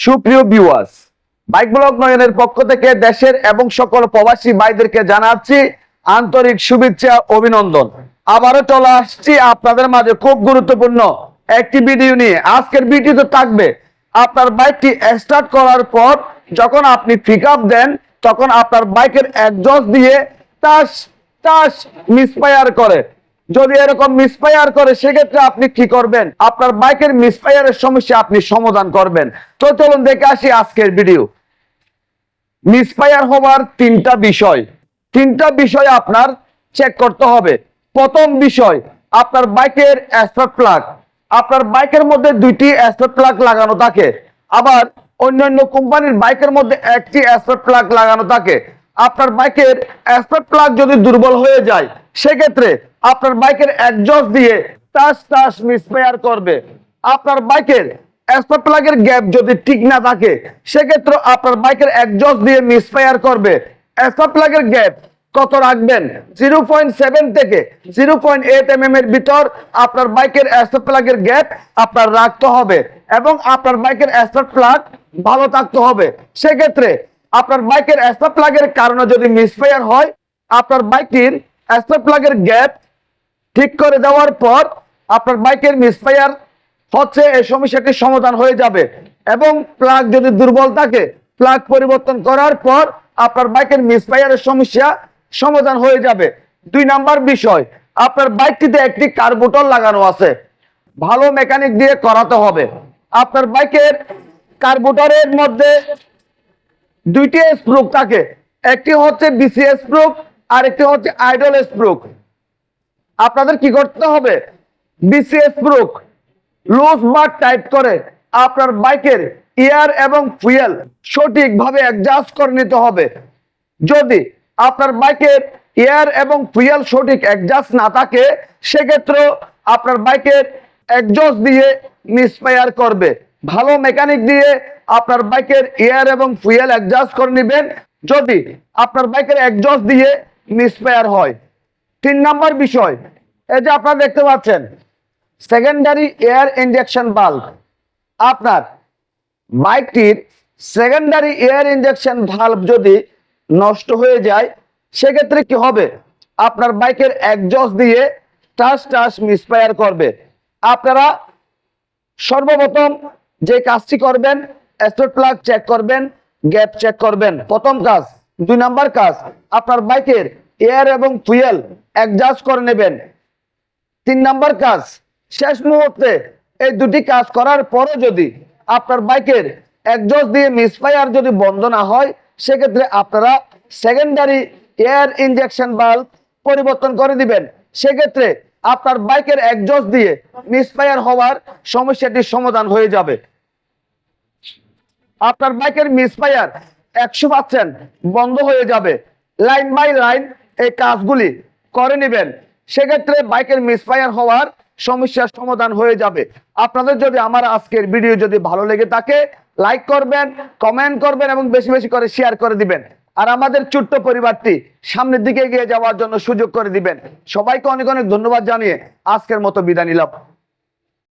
সুপ্রিয় viewers bike blog নয়নের পক্ষ থেকে দেশের এবং সকল প্রবাসী ভাইদেরকে জানাচ্ছি আন্তরিক শুভেচ্ছা, অভিনন্দন। আবারও চলে আসছি আপনাদের মাঝে খুব গুরুত্বপূর্ণ একটি ভিডিও নিয়ে। আজকের ভিডিওতে থাকবে আপনার বাইকটি স্টার্ট করার পর যখন আপনি পিক দেন, তখন আপনার বাইকের একজস্ট দিয়ে টাস টাস মিসফায়ার করে। যদি এরকম মিসফায়ার করে, সেক্ষেত্রে আপনি কি করবেন? আপনার বাইকের মিসফায়ারের সমস্যা আপনি সমাধান করবেন। তো চলুন দেখে আসি আজকের ভিডিও মিসফায়ার হওয়ার তিনটা বিষয়। তিনটা বিষয় আপনার চেক করতে হবে। প্রথম বিষয়, আপনার বাইকের স্পার্ক প্লাগ আপনার বাইকের মধ্যে দুইটি স্পার্ক প্লাগ লাগানো থাকে। আবার অন্যান্য কোম্পানির বাইকের মধ্যে একটি স্পার্ক প্লাগ লাগানো থাকে। আপনার বাইকের স্পার্ক প্লাগ যদি দুর্বল হয়ে যায় সেক্ষেত্রে আপনার বাইকের একজস্ট দিয়ে টাস টাস মিসফায়ার করবে। আপনার বাইকের স্পার্ক প্লাগের গ্যাপ যদি ঠিক না থাকে, সেক্ষেত্রে আপনার বাইকের একজস্ট দিয়ে মিসফায়ার করবে। স্পার্ক প্লাগের গ্যাপ কত রাখবেন? জিরো পয়েন্ট সেভেন থেকে জিরো পয়েন্ট এইট এম এর ভিতর আপনার বাইকের স্পার্ক প্লাগের গ্যাপ আপনার রাখতে হবে এবং আপনার বাইকের স্পার্ক প্লাগ ভালো থাকতে হবে। সেক্ষেত্রে আপনার বাইকের স্পার্ক প্লাগের কারণে যদি মিসফায়ার হয়, আপনার বাইকটির স্পার্ক প্লাগের গ্যাপ ঠিক করে দেওয়ার পর আপনার বাইকের মিসফায়ার হচ্ছে এই সমস্যাটির সমাধান হয়ে যাবে। এবং প্লাগ যদি দুর্বল থাকে, প্লাগ পরিবর্তন করার পর আপনার বাইকের মিসফায়ারের সমস্যা সমাধান হয়ে যাবে। দুই নাম্বার বিষয়, আপনার বাইকটিতে একটি কার্বোটর লাগানো আছে। ভালো মেকানিক দিয়ে করাতে হবে। আপনার বাইকের কার্বোটরের মধ্যে দুইটি স্প্রুক থাকে। একটি হচ্ছে বিসিএস স্প্রুক আর একটি হচ্ছে আইডল স্প্রুক। আপনাদের কি করতে হবে? বিসিএস ব্রুক লুজ বা টাইট করে আপনার বাইকের ইয়ার এবং ফুয়েল সঠিকভাবে অ্যাডজাস্ট করে নিতে হবে। যদি আপনার বাইকের এয়ার এবং ফুয়েল সঠিক অ্যাডজাস্ট না থাকে সেক্ষেত্রে আপনার বাইকের একজস্ট দিয়ে মিসফায়ার করবে। ভালো মেকানিক দিয়ে আপনার বাইকের এয়ার এবং ফুয়েল অ্যাডজাস্ট করে নেবেন। যদি আপনার বাইকের একজস্ট দিয়ে মিসফায়ার হয়। তিন নম্বর বিষয়, এই যে আপনারা দেখতে পাচ্ছেন সেকেন্ডারি এয়ার ইনজেকশন বাল্ব আপনার বাইকটির সেকেন্ডারি এয়ার ইনজেকশন ভাল্ব যদি নষ্ট হয়ে যায়, সেক্ষেত্রে কি হবে? আপনার বাইকের একজস্ট দিয়ে টাস টাস মিসফায়ার করবে। আপনারা সর্বপ্রথম যে কাজটি করবেন স্টোর প্লাগ চেক করবেন গ্যাপ চেক করবেন। প্রথম কাজ দুই নাম্বার কাজ, আপনার বাইকের এয়ার এবং ফুয়েল অ্যাডজাস্ট করে নেবেন। তিন নাম্বার কাজ, শেষ মুহূর্তে এই দুটি কাজ করার পরও যদি আপনার বাইকের একজস্ট দিয়ে মিসফায়ার যদি বন্ধ না হয়, সেক্ষেত্রে আপনারা সেকেন্ডারি এয়ার ইনজেকশন বাল্ব পরিবর্তন করে দিবেন। সেক্ষেত্রে আপনার বাইকের একজস্ট দিয়ে মিসফায়ার হওয়ার সমস্যাটির সমাধান হয়ে যাবে। আপনার বাইকের মিসফায়ার একশো পার্সেন্ট বন্ধ হয়ে যাবে। লাইন বাই লাইন এই কাজগুলি করে নেবেন। সেক্ষেত্রে বাইকের মিসফায়ার হওয়ার সমস্যার সমাধান হয়ে যাবে। আপনাদের যদি আমার আজকের ভিডিও যদি ভালো লেগে থাকে লাইক করবেন কমেন্ট করবেন এবং বেশি বেশি করে শেয়ার করে দিবেন। আর আমাদের ছোট্ট পরিবারটি সামনের দিকে এগিয়ে যাওয়ার জন্য সুযোগ করে দিবেন। সবাইকে অনেক অনেক ধন্যবাদ জানিয়ে আজকের মতো বিদায় নিলাম।